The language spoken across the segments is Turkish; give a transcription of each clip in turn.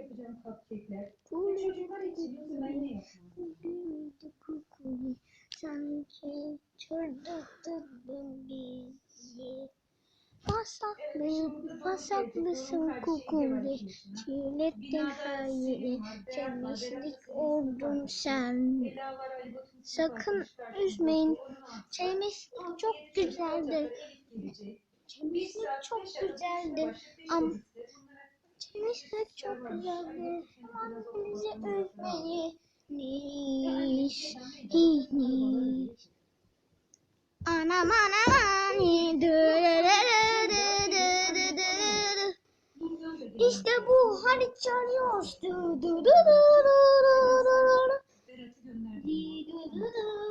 yapacağım cupcake'ler. Ve çocuklar için yüzüme ne Büyüdü kukuyu sanki çöldürdün bizi. Pasaklı, pasaklısın kukuyu, çiğlettin hayri, temizlik oldun sen. Sakın üzmeyin, temizlik çok güzeldir. Temizlik çok güzeldir. ama Çemişler çok güzeldir. Annemizi özmeliyiz. Hiniz. Anam anam ani. İşte bu haricani olsu du du du du du du du. Di du du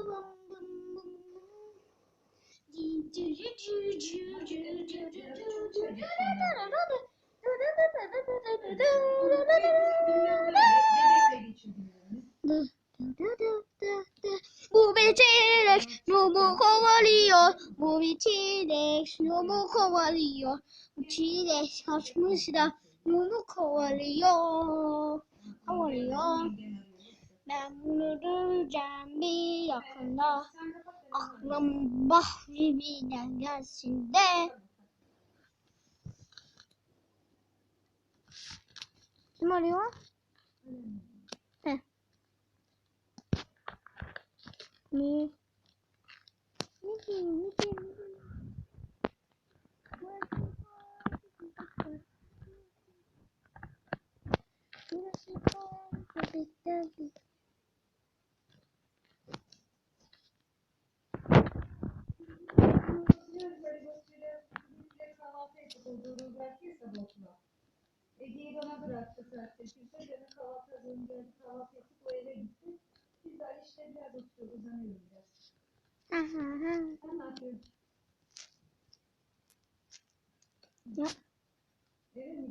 bum bum bum Halit Çaryoz. Dü dü dü mumu kovalıyor. Bu bir çilek mumu kovalıyor. Bu çilek kaçmış da mumu kovalıyor. Kovalıyor. Ben bunu göreceğim bir yakında. Aklım Bahri'den gelsin de. Kim arıyor? Heh. Ne? Ne diyor? Ne diyor? Ne diyor? Burası bebekler bir Ege'yi bana bıraktı zaten. Kimse beni kahvaltı hazırlayın geldi. Kahvaltı yapıp o eve gitti. Biz de işte biraz oturuyoruz. Uzanıyoruz biraz. Aha, aha. Sen ne yapıyorsun?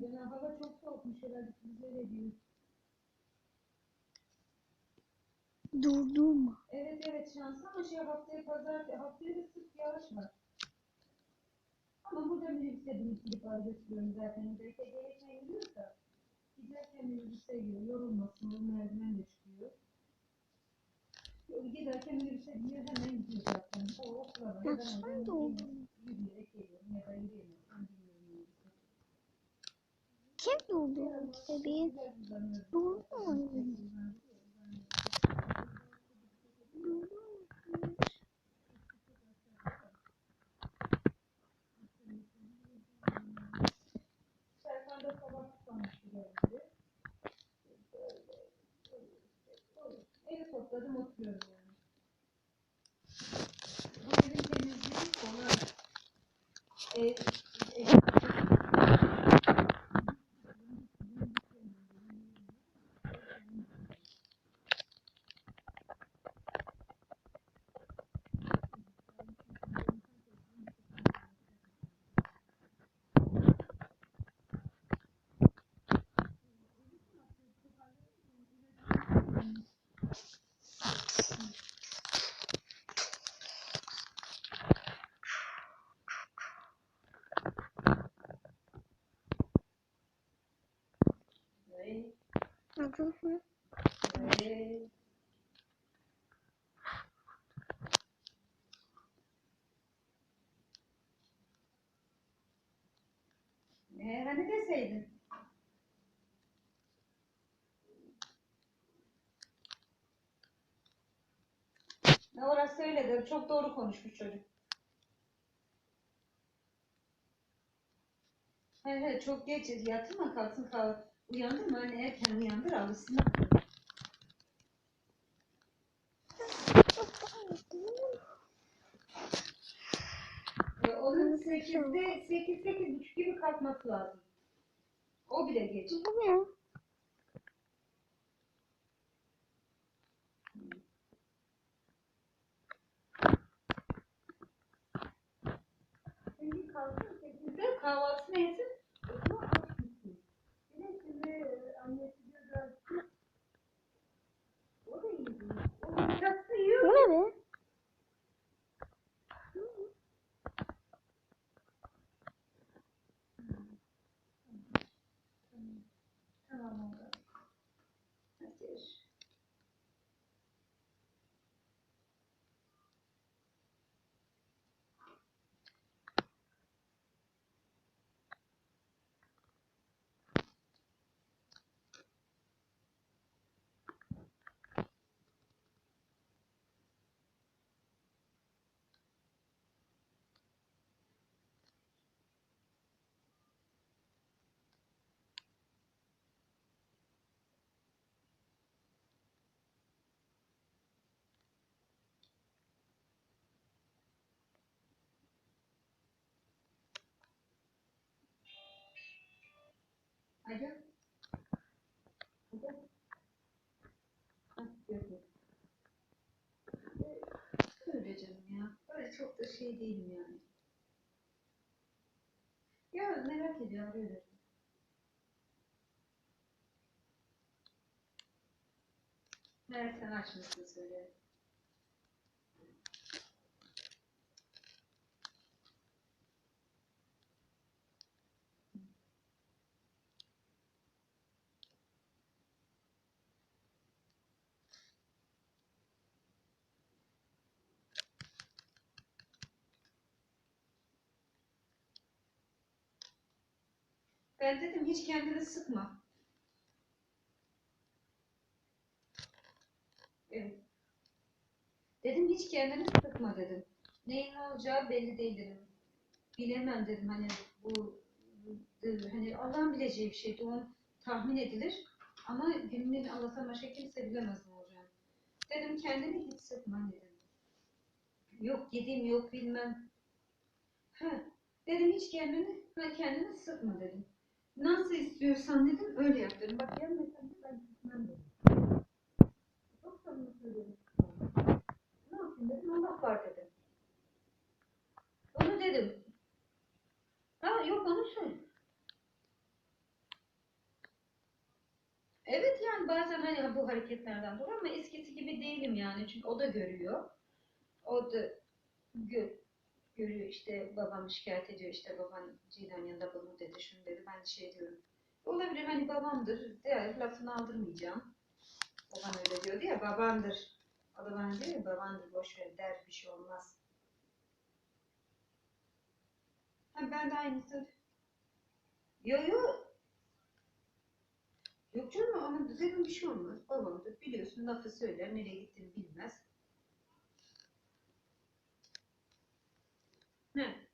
Dönen? Hava çok soğukmuş herhalde. Biz öyle diyoruz. durdurma. Evet evet şans ama şey haftaya pazar haftaya da sık yağış var. Ama burada minibüse binip gidip al götürüyorum zaten. Belki gelirken yürüyorsa giderken minibüse gidiyor. Yorulmasın. O merdiven de çıkıyor. Giderken minibüse biniyor hemen gidiyor zaten. O okula. Ya Ben de oldun. Yürüyerek geliyorum ya da yürüyemiyorum. Kim durdurdu tabii? Güzel uzanıyorum. kodladım oturuyorum yani. Bu evin temizliği konu. E, ee, Hı hı. ev. Ne hani deseydin? Ne orası öyle de çok doğru konuşmuş çocuk. He he çok geç yatırma kalsın kal. Uyandırma anne erken uyandır alışsın. E, onun 8'de 8 8 buçuk gibi kalkması lazım. O bile geç. Ne? Şimdi kalksın 8'de kahvaltısını yesin. Okula aç gitsin. Bir de şimdi e, annesi diyor da o da iyi değil. O yatsı yiyor. Bu ne be? Tamam oldu. Getir. Yok yok. Ee, Öyle canım ya. Öyle çok da şey değilim yani. Ya merak ediyorum öyle. Meğer sen açmışsın söyle. Ben dedim hiç kendini sıkma. Dedim hiç kendini sıkma dedim. Neyin ne olacağı belli değil dedim. Bilemem dedim hani bu hani Allah'ın bileceği bir şeydi. O tahmin edilir. Ama gününü Allah'tan başka kimse bilemez ne olacağını. Dedim kendini hiç sıkma dedim. Yok yedim yok bilmem. Ha, dedim hiç kendini, ha, kendini sıkma dedim. Nasıl istiyorsan dedim öyle yap dedim. Bak gelmesen de ben gitmem dedim. Çok samimi söylüyorum. Ne yapayım dedim Allah var dedim. Onu dedim. Ha yok onu söyle. Evet yani bazen hani bu hareketlerden dolayı ama eskisi gibi değilim yani. Çünkü o da görüyor. O da gö görüyor işte babam şikayet ediyor işte baban Cihan yanında bunu dedi şunu dedi ben de şey diyorum. Olabilir hani babamdır diğer lafını aldırmayacağım. Baban öyle diyordu ya babandır. O da bana diyor ya babandır boş ver der bir şey olmaz. Ha, ben de aynısı. Yo yo. Yok canım ama dedim bir şey olmaz. Babamdır biliyorsun lafı söyler nereye gittiğini bilmez. He.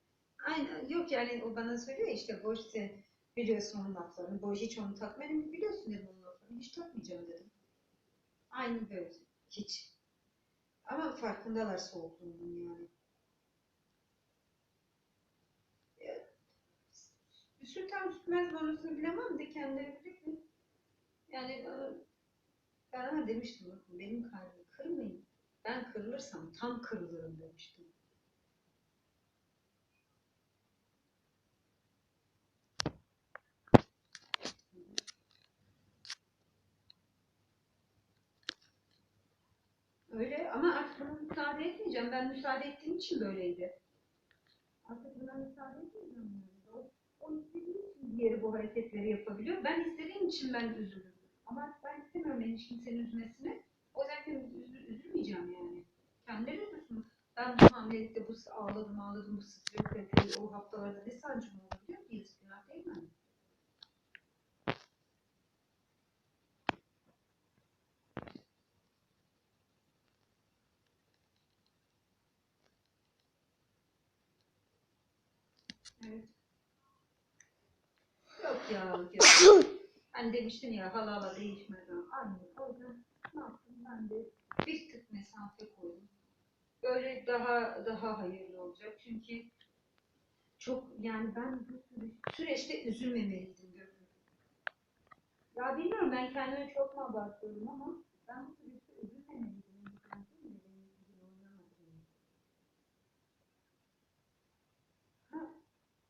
Aynen. Yok yani o bana söylüyor işte boş sen biliyorsun onun laflarını. Boş hiç onu takma. Biliyorsun dedim onun laflarını. Hiç takmayacağım dedim. Aynı böyle. Hiç. Ama farkındalar soğukluğunun yani. Ya, Sütten sütmez mi orasını bilemem de kendileri bilir mi? Yani bana, ben ama demiştim benim kalbimi kırmayın. Ben kırılırsam tam kırılırım demiştim. Öyle ama artık buna müsaade etmeyeceğim. Ben müsaade ettiğim için böyleydi. Artık buna müsaade etmeyeceğim. O, o istediği için diğeri bu hareketleri yapabiliyor. Ben istediğim için ben üzülürüm. Ama ben istemiyorum ben hiç kimsenin üzmesini. O yüzden üzül, üzülmeyeceğim yani. Kendileri üzülsün. Ben bu hamilelikte bu ağladım ağladım bu stresle o haftalarda ne sancım oldu biliyor musun? Yazık günah değil mi? Evet. Yok ya. Hani demiştin ya hala hala değişmez ama aynı. O yüzden ne yaptım ben de bir tık mesafe koydum. Böyle daha daha hayırlı olacak. Çünkü çok yani ben bu süreç- süreçte üzülmemeliydim. Ya bilmiyorum ben kendime çok mu abartıyorum ama ben bu süreçte üzülmemeliydim.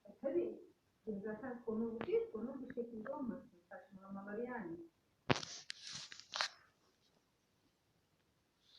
E, tabii. Zaten konu bu değil, konu bu şekilde olmasın. Saçmalamaları yani.